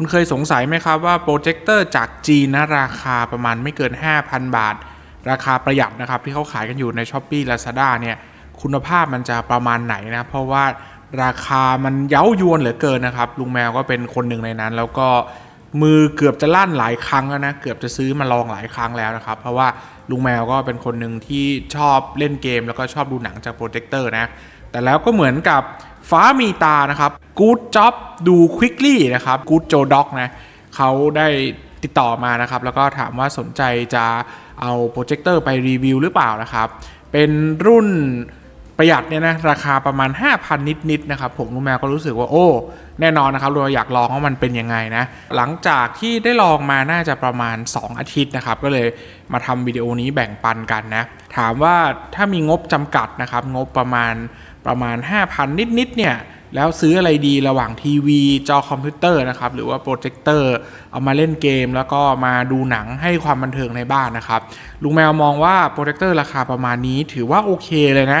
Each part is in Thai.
คุณเคยสงสัยไหมครับว่าโปรเจคเตอร์จากจีนนะราคาประมาณไม่เกิน 5,000 บาท ราคาประหยัดนะครับที่เขาขายกันอยู่ใน s h อ p e e Lazada เนี่ยคุณภาพมันจะประมาณไหนนะเพราะว่าราคามันเย้ายวนเหลือเกินนะครับลุงแมวก็เป็นคนหนึ่งในนั้น แล้วก็มือเกือบจะลั่นหลายครั้งแล้วนะเกือบจะซื้อมาลองหลายครั้งแล้วนะครับ เพราะว่าลุงแมวก็เป็นคนหนึ่งที่ชอบเล่นเกม แล้วก็ชอบดูหนังจากโปรเจคเตอร์นะแต่แล้วก็เหมือนกับ ฟ้ามีตานะครับ Good Job ดู Quickly นะครับ Good Joe Doc นะเขาได้ติดต่อมานะครับ แล้วก็ถามว่าสนใจจะเอาโปรเจคเตอร์ไปรีวิวหรือเปล่านะครับ เป็นรุ่นประหยัดเนี่ยนะราคาประมาณ 5,000 นิดๆนะครับ ผมลุงแมวก็รู้สึกว่าโอ้แน่นอนนะครับเราอยากลองว่ามันเป็นยังไงนะ หลังจากที่ได้ลองมาน่าจะประมาณ 2 อาทิตย์นะครับ ก็เลยมาทำวิดีโอนี้แบ่งปันกันนะ ถามว่าถ้ามีงบจำกัดนะครับ งบประมาณ ประมาณ 5,000 นิดๆเนี่ยแล้วซื้ออะไรดีระหว่างทีวีจอคอมพิวเตอร์นะครับหรือว่าโปรเจคเตอร์เอามาเล่นเกม แล้วก็มาดูหนังให้ความบันเทิงในบ้านนะครับลุงแมวมองว่าโปรเจคเตอร์ราคาประมาณนี้ถือว่าโอเคเลยนะ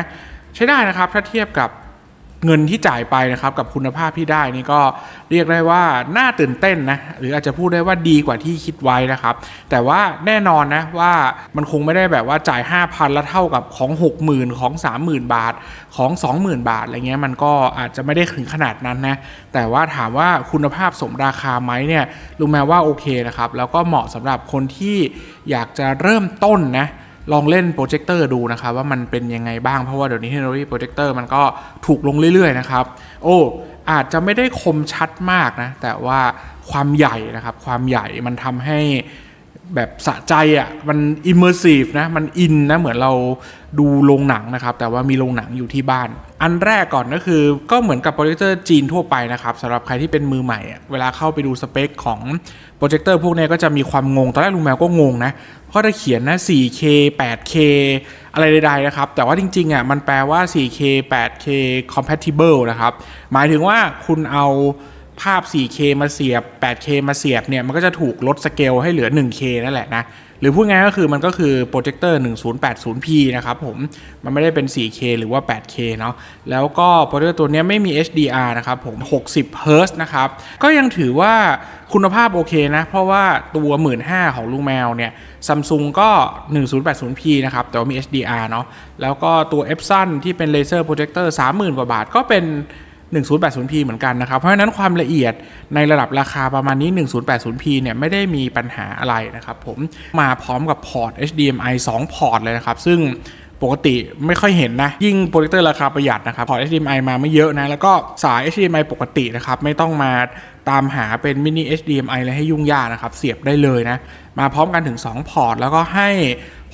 ใช้ได้นะครับถ้าเทียบกับ เงินที่จ่ายไปนะครับกับคุณภาพที่ได้นี่ก็เรียกได้ว่าน่าตื่นเต้นนะหรืออาจจะพูดได้ว่าดีกว่าที่คิดไว้นะครับ แต่ว่าแน่นอนนะว่ามันคงไม่ได้แบบว่าจ่าย 5,000 แล้วเท่ากับของ 60,000 ของ 30,000 บาทของ 20,000 บาทอะไรเงี้ยมันก็อาจจะไม่ได้ถึงขนาดนั้นนะแต่ว่าถามว่าคุณภาพสมราคาไหมเนี่ยลุงแมวว่าโอเคนะครับแล้วก็เหมาะสำหรับคนที่อยากจะเริ่มต้นนะ ลองเล่นโปรเจคเตอร์ดูนะครับว่ามันเป็นยังไงบ้างเพราะว่าเดี๋ยวนี้เทคโนโลยีโปรเจคเตอร์มันก็ถูกลงเรื่อยๆนะครับโอ้อาจจะไม่ได้คมชัดมากนะแต่ว่าความใหญ่นะครับความใหญ่มันทำให้แบบสะใจอะ่ะมันอิมเมอร์ซีฟนะมันอินนะเหมือนเราดูโรงหนังนะครับแต่ว่ามีโรงหนังอยู่ที่บ้าน อันแรกก่อนก็คือก็เหมือนกับโปรเจคเตอร์จีนทั่วไปนะครับสำหรับใครที่เป็นมือใหม่เวลาเข้าไปดูสเปคของโปรเจคเตอร์พวกนี้ก็จะมีความงง ตอนแรกลุงแมวก็งงนะเพราะถ้าเขียนนะ 4K 8K อะไรใดๆนะครับ แต่ว่าจริงๆอะมันแปลว่า 4K 8K compatible นะครับ หมายถึงว่าคุณเอาภาพ 4K มาเสียบ 8K มาเสียบเนี่ยมันก็จะถูกลดสเกลให้เหลือ 1K นั่นแหละนะ หรือพูดง่ายก็คือมันก็คือโปรเจคเตอร์ 1080p นะครับผม มันไม่ได้เป็น 4K หรือว่า 8K เนาะ แล้วก็โปรเจคเตอร์ตัวนี้ไม่มี HDR นะครับผม 60 Hz นะครับ ก็ยังถือว่าคุณภาพโอเคนะ เพราะว่าตัว 15,000 ของลุงแมวเนี่ยซัมซุงก็ 1080p นะครับ แต่ว่ามี HDR เนาะ แล้วก็ตัว Epson ที่เป็นเลเซอร์โปรเจคเตอร์ 30,000 กว่าบาทก็เป็น 1080p เหมือนกันนะครับ เพราะฉะนั้นความละเอียดในระดับราคาประมาณนี้ 1080p เนี่ยไม่ได้มีปัญหาอะไรนะครับผมมาพร้อมกับพอร์ต HDMI 2 พอร์ตเลยนะครับ ซึ่งปกติไม่ค่อยเห็นนะ ยิ่งโปรเจคเตอร์ราคาประหยัดนะครับ พอร์ต HDMI มาไม่เยอะนะ แล้วก็สาย HDMI ปกตินะครับ ไม่ต้องมาตามหาเป็นมินิ HDMI อะไรให้ยุ่งยากนะครับ เสียบได้เลยนะ มาพร้อมกันถึง 2 พอร์ต แล้วก็ให้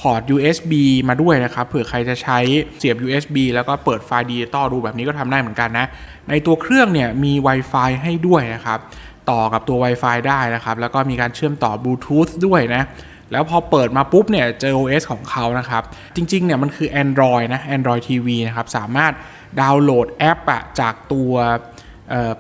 พอร์ต USB มาด้วยนะครับเผื่อใครจะใช้เสียบ USB แล้วก็เปิดไฟล์ดิจิตอลดูแบบนี้ก็ทำได้เหมือนกันนะ ในตัวเครื่องเนี่ยมี Wi-Fi ให้ด้วยนะครับ ต่อกับตัว Wi-Fi ได้นะครับ แล้วก็มีการเชื่อมต่อบลูทูธด้วยนะแล้วพอเปิดมาปุ๊บเนี่ยเจอ OS ของเขานะครับ จริงๆเนี่ยมันคือ Android นะ Android TV นะครับ สามารถดาวน์โหลดแอปอะจากตัว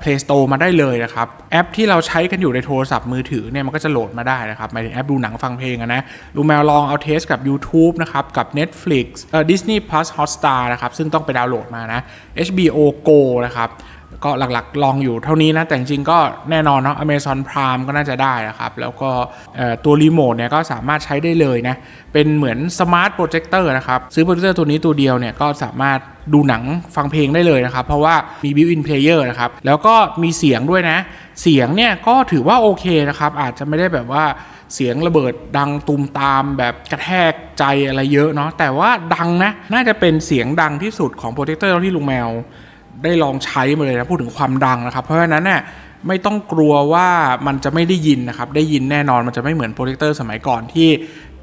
Play Store มาได้เลยนะครับ แอปที่เราใช้กันอยู่ในโทรศัพท์มือถือเนี่ยมันก็จะโหลดมาได้นะครับหมายถึงแอปดูหนังฟังเพลงนะลูแมวลองเอาเทสกับ YouTube นะครับกับ Netflix เอ่อ Disney Plus Hotstar นะครับซึ่งต้องไปดาวน์โหลดมานะ HBO Go นะครับ ก็หลักๆ ลองอยู่เท่านี้นะ แต่จริงๆก็แน่นอนเนาะ Amazon Prime ก็น่าจะได้นะครับ แล้วก็ตัวรีโมทเนี่ยก็สามารถใช้ได้เลยนะ เป็นเหมือนสมาร์ทโปรเจคเตอร์นะครับ ซื้อโปรเจคเตอร์ตัวนี้ตัวเดียวเนี่ยก็สามารถดูหนังฟังเพลงได้เลยนะครับ เพราะว่ามี built-in player นะครับ แล้วก็มีเสียงด้วยนะ เสียงเนี่ยก็ถือว่าโอเคนะครับ อาจจะไม่ได้แบบว่าเสียงระเบิดดังตูมตามแบบกระแทกใจอะไรเยอะเนาะแต่ว่าดังนะ น่าจะเป็นเสียงดังที่สุดของโปรเจคเตอร์ที่ลุงแมว ได้ลองใช้มาเลยนะพูดถึงความดังนะครับ เพราะฉะนั้นเนี่ยไม่ต้องกลัวว่ามันจะไม่ได้ยินนะครับ ได้ยินแน่นอนมันจะไม่เหมือนโปรเจคเตอร์สมัยก่อนที่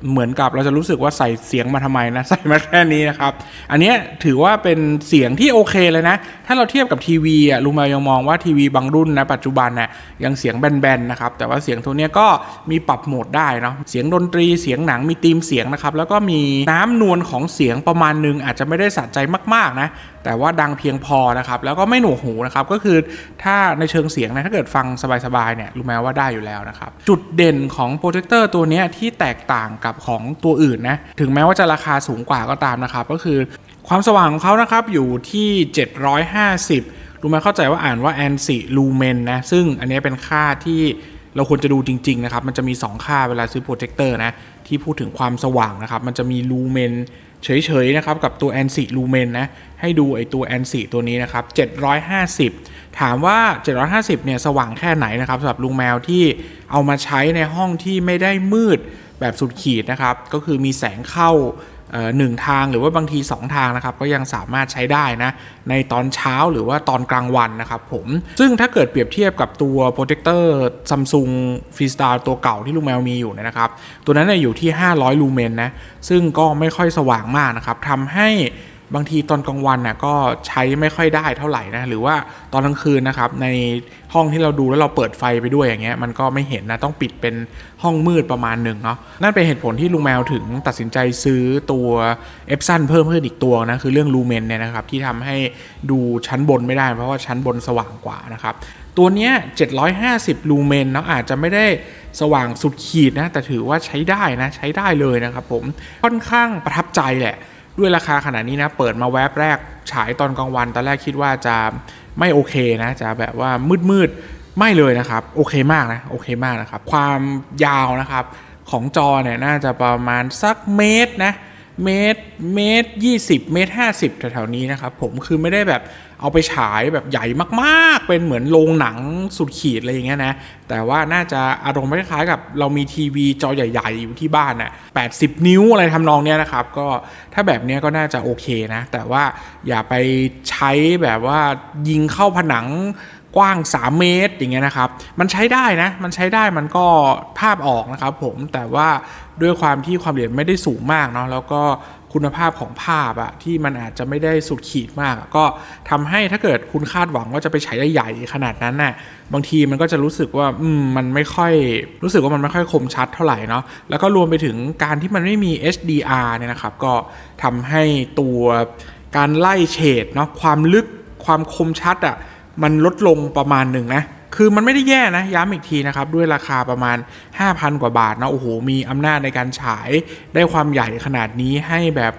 เหมือนกับเราจะรู้สึกว่าใส่เสียงมาทำไมนะใส่มาแค่นี้นะครับ อันนี้ถือว่าเป็นเสียงที่โอเคเลยนะ ถ้าเราเทียบกับทีวีอะลุงมวยังมองว่าทีวีบางรุ่นนะปัจจุบันน่ะยังเสียงแบนๆนะครับแต่ว่าเสียงตัวนี้ก็มีปรับโหมดได้เนาะเสียงดนตรีเสียงหนังมีธีมเสียงนะครับแล้วก็มีน้ำนวลของเสียงประมาณนึงอาจจะไม่ได้สะใจมากๆนะแต่ว่าดังเพียงพอนะครับแล้วก็ไม่หนวกหูนะครับก็คือถ้าในเชิงเสียงนะถ้าเกิดฟังสบายๆเนี่ยรู้ไหมว่าได้อยู่แล้วนะครับจุดเด่นของโปรเจคเตอร์ตัวนี้ที่แตกต่างกับของตัวอื่นนะ ถึงแม้ว่าจะราคาสูงกว่าก็ตามนะครับ ก็คือความสว่างของเขานะครับอยู่ที่ 750รู้ไหมเข้าใจว่าอ่านว่าแอนซิลูเมนนะ ซึ่งอันนี้เป็นค่าที่เราควรจะดูจริง ๆ นะครับ มันจะมี 2 ค่าเวลาซื้อโปรเจคเตอร์นะ ที่พูดถึงความสว่างนะครับ มันจะมีลูเมนเฉย ๆ นะครับ กับตัวแอนซิลูเมนนะ ให้ดูไอตัวแอนซิตัวนี้นะครับ 750 ถามว่า 750 เนี่ย สว่างแค่ไหนนะครับสำหรับลุงแมวที่เอามาใช้ในห้องที่ไม่ได้มืด แบบสุดขีดนะครับ ก็คือมีแสงเข้าหนึ่งทางหรือว่าบางที 2 ทางนะครับ ก็ยังสามารถใช้ได้นะ ในตอนเช้าหรือว่าตอนกลางวันนะครับผม ซึ่งถ้าเกิดเปรียบเทียบกับตัวโปรเจคเตอร์ซัมซุงฟีสตาร์ตัวเก่าที่ลูกแมวมีอยู่เนยนะครับ ตัวนั้นอยู่ที่ 500 ลูเมนนะ ซึ่งก็ไม่ค่อยสว่างมากนะครับทำให้ บางทีตอนกลางวันน่ะก็ใช้ไม่ค่อยได้เท่าไหร่นะหรือว่าตอนกลางคืนนะครับในห้องที่เราดูแล้วเราเปิดไฟไปด้วยอย่างเงี้ยมันก็ไม่เห็นนะต้องปิดเป็นห้องมืดประมาณหนึ่งเนาะนั่นเป็นเหตุผลที่ลุงแมวถึงตัดสินใจซื้อตัวเอฟซันเพิ่มเพิ่มอีกตัวนะคือเรื่องลูเมนเนี่ยนะครับที่ทำให้ดูชั้นบนไม่ได้ เพราะว่าชั้นบนสว่างกว่านะครับตัวเนี้ย 750 ลูเมนเนาะอาจจะไม่ได้สว่างสุดขีดนะ แต่ถือว่าใช้ได้นะ ใช้ได้เลยนะครับผม ค่อนข้างประทับใจแหละ ด้วยราคาขนาดนี้นะ เปิดมาแวบแรกฉายตอนกลางวัน ตอนแรกคิดว่าจะไม่โอเคนะ จะแบบว่ามืดๆไม่เลยนะครับ โอเคมากนะโอเคมากนะครับ ความยาวนะครับของจอเนี่ยน่าจะประมาณสักเมตรนะเมตรเมตรยี่สิบเมตรห้าสิบแถวๆนี้นะครับผมคือไม่ได้แบบ เอาไปฉายแบบใหญ่มากๆ เป็นเหมือนโรงหนังสุดขีดอะไรอย่างเงี้ยนะ แต่ว่าน่าจะอารมณ์คล้ายๆกับเรามีทีวีจอใหญ่ ๆ อยู่ที่บ้านน่ะ80 นิ้วอะไรทำนองเนี้ยนะครับ ก็ถ้าแบบเนี้ยก็น่าจะโอเคนะ แต่ว่าอย่าไปใช้แบบว่ายิงเข้าผนังกว้าง 3 เมตรอย่างเงี้ยนะครับ มันใช้ได้นะ มันใช้ได้มันก็ภาพออกนะครับผม แต่ว่าด้วยความที่ความละเอียดไม่ได้สูงมากเนาะ แล้วก็ คุณภาพของภาพอะที่มันอาจจะไม่ได้สุดขีดมาก ก็ทำให้ถ้าเกิดคุณคาดหวังว่าจะไปใช้ได้ใหญ่ขนาดนั้นน่ะบางทีมันก็จะรู้สึกว่าอืมมันไม่ค่อยรู้สึกว่ามันไม่ค่อยคมชัดเท่าไหร่เนาะแล้วก็รวมไปถึงการที่มันไม่มี HDR เนี่ยนะครับ ก็ทำให้ตัวการไล่เฉดเนาะความลึกความคมชัดอะมันลดลงประมาณหนึ่งนะ คือมันไม่ได้แย่นะ ย้ำอีกทีนะครับ ด้วยราคาประมาณ 5,000 กว่าบาทนะ โอ้โห มีอำนาจในการฉายได้ความใหญ่ขนาดนี้ให้แบบ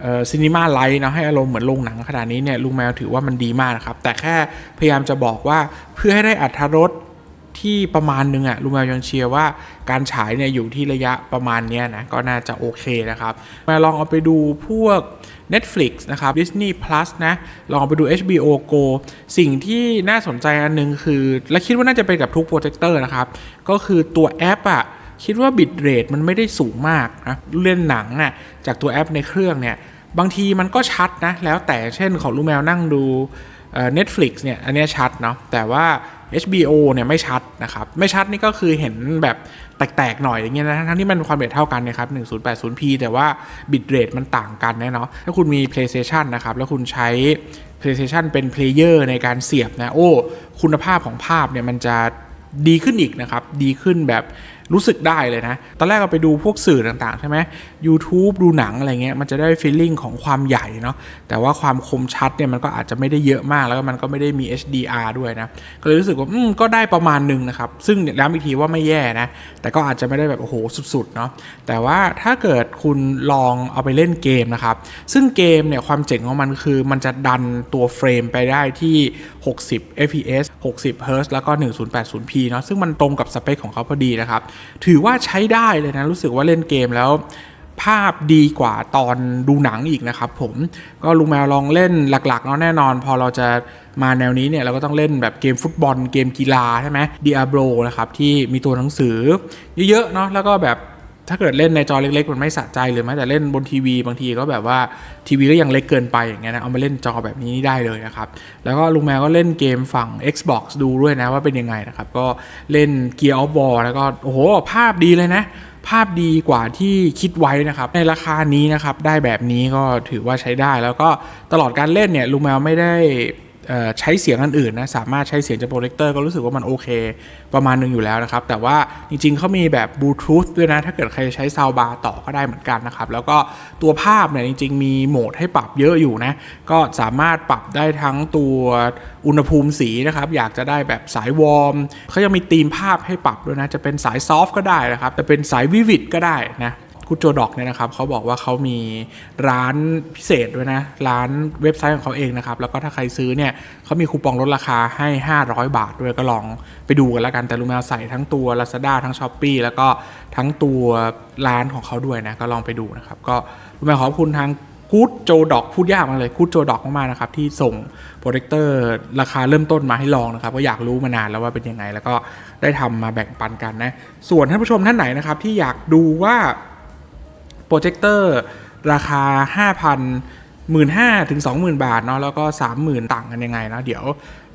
เออซีนีมาไลท์นะให้อารมณ์เหมือนโรงหนังขนาดนี้เนี่ยลุงแมวถือว่ามันดีมากนะครับ แต่แค่พยายามจะบอกว่าเพื่อให้ได้อัตรสที่ประมาณนึงอะลุงแมวยังเชียร์ว่าการฉายเนี่ยอยู่ที่ระยะประมาณเนี้ยนะก็น่าจะโอเคนะครับมาลองเอาไปดูพวก Netflix นะครับ Disney Plus นะลองไปดู HBO Go สิ่งที่น่าสนใจอันนึงคือ และคิดว่าน่าจะเป็นกับทุกโปรเจคเตอร์นะครับ ก็คือตัวแอปอะคิดว่าบิตเรทมันไม่ได้สูงมากนะเล่นหนังน่ะจากตัวแอปในเครื่องเนี่ยบางทีมันก็ชัดนะ แล้วแต่เช่นของลูกแมวนั่งดูเอ่อ Netflix เนี่ยอันนี้ชัดเนาะแต่ว่า HBO เนี่ยไม่ชัดนะครับ ไม่ชัดนี่ก็คือเห็นแบบแตกๆหน่อยอย่างเงี้ยนะทั้งที่มันความเร็วเท่ากันนะครับ 1080p แต่ว่าบิตเรทมันต่างกันแน่เนาะถ้าคุณมี PlayStation นะครับ แล้วคุณใช้ PlayStation เป็นเพลเยอร์ในการเสียบนะ โอ้ คุณภาพของภาพเนี่ยมันจะดีขึ้นอีกนะครับ ดีขึ้นแบบ รู้สึกได้เลยนะ ตอนแรกเราไปดูพวกสื่อต่างๆ ใช่ไหม YouTube ดูหนังอะไรเงี้ย มันจะได้ฟีลลิ่งของความใหญ่เนาะ แต่ว่าความคมชัดเนี่ยมันก็อาจจะไม่ได้เยอะมาก แล้วก็มันก็ไม่ได้มี HDR ด้วยนะ ก็เลยรู้สึกว่า อืม ก็ได้ประมาณหนึ่งนะครับ ซึ่งย้ำอีกทีว่าไม่แย่นะ แต่ก็อาจจะไม่ได้แบบโอ้โหสุดๆเนาะ แต่ว่าถ้าเกิดคุณลองเอาไปเล่นเกมนะครับ ซึ่งเกมเนี่ยความเจ๋งของมันคือมันจะดันตัวเฟรมไปได้ที่60 fps 60 Hz แล้วก็ 1080p เนาะซึ่งมันตรงกับสเปคของเขาพอดีนะครับ ถือว่าใช้ได้เลยนะ รู้สึกว่าเล่นเกมแล้วภาพดีกว่าตอนดูหนังอีกนะครับผมก็ลุงแมวลองเล่นหลักๆเนาะแน่นอน พอเราจะมาแนวนี้เนี่ยเราก็ต้องเล่นแบบเกมฟุตบอลเกมกีฬาใช่ไหม Diablo นะครับที่มีตัวหนังสือเยอะๆเนาะแล้วก็แบบ ถ้าเกิดเล่นในจอเล็กๆ มันไม่สะใจหรือแม้แต่เล่นบนทีวี บางทีก็แบบว่าทีวีก็ยังเล็กเกินไปอย่างเงี้ยนะเอามาเล่นจอแบบนี้ได้เลยนะครับ แล้วก็ลุงแมวก็เล่นเกมฝั่ง Xbox ดูด้วยนะว่าเป็นยังไงนะครับ ก็เล่น Gear of War แล้วก็โอ้โห ภาพดีเลยนะภาพดีกว่าที่คิดไว้นะครับ ในราคานี้นะครับ ได้แบบนี้ก็ถือว่าใช้ได้ แล้วก็ตลอดการเล่นเนี่ยลุงแมวไม่ได้ ใช้เสียงอันอื่นนะสามารถใช้เสียงจากโปรเจคเตอร์ก็รู้สึกว่ามันโอเค ประมาณหนึงอยู่แล้วนะครับ แต่ว่าจริงๆเขามีแบบบลูทูธด้วยนะ ถ้าเกิดใครใช้ซาวบาร์ต่อก็ได้เหมือนกันนะครับ แล้วก็ตัวภาพเนี่ยจริง ๆ มีโหมดให้ปรับเยอะอยู่นะ ก็สามารถปรับได้ทั้งตัวอุณหภูมิสีนะครับ อยากจะได้แบบสายวอร์มเขายังมีธีมภาพให้ปรับด้วยนะ จะเป็นสายซอฟต์ก็ได้นะครับจะเป็นสายวิวิดก็ได้นะ กูโจดอกเนี่ยนะครับเขาบอกว่าเขามีร้านพิเศษด้วยนะ ร้านเว็บไซต์ของเขาเองนะครับ แล้วก็ถ้าใครซื้อเนี่ยเขามีคูปองลดราคาให้ 500 บาทด้วยก็ลองไปดูกันแล้วกัน แต่ลุงแมวใส่ทั้งตัว Lazada ทั้ง s h อ p e e แล้วก็ทั้งตัวร้านของเขาด้วยนะ ก็ลองไปดูนะครับ ก็ลุงแมวขอบคุณทางกูดโจดอกพูดยากมากเลยกูดโจดอกมากๆนะครับ ที่ส่งโปรเจคเตอร์ราคาเริ่มต้นมาให้ลองนะครับ ก็อยากรู้มานานแล้วว่าเป็นยังไง แล้วก็ได้ทำมาแบ่งปันกันนะ ส่วนท่านผู้ชมท่านไหนนะครับที่อยากดูว่า โปรเจคเตอร์ราคา 5,000 15,000ถึง20,000 บาทเนาะแล้วก็ 30,000 ต่างกันยังไงเนาะเดี๋ยว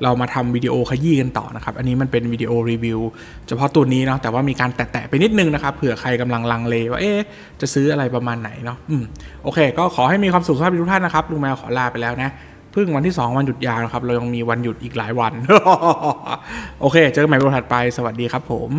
เรามาทำวิดีโอขยี้กันต่อนะครับ อันนี้มันเป็นวิดีโอรีวิวเฉพาะตัวนี้เนาะแต่ว่ามีการแตะๆไปนิดนึงนะครับเผื่อใครกำลังลังเลว่าเอ๊ะจะซื้ออะไรประมาณไหนเนาะอืมโอเค ก็ขอให้มีความสุขสุขภาพทุกท่านนะครับลุงแมวขอลาไปแล้วนะเพิ่งวันที่ 2 วันหยุดยาวนะครับ เรายังมีวันหยุดอีกหลายวัน โอเค เจอกันใหม่วันถัดไปสวัสดีครับผม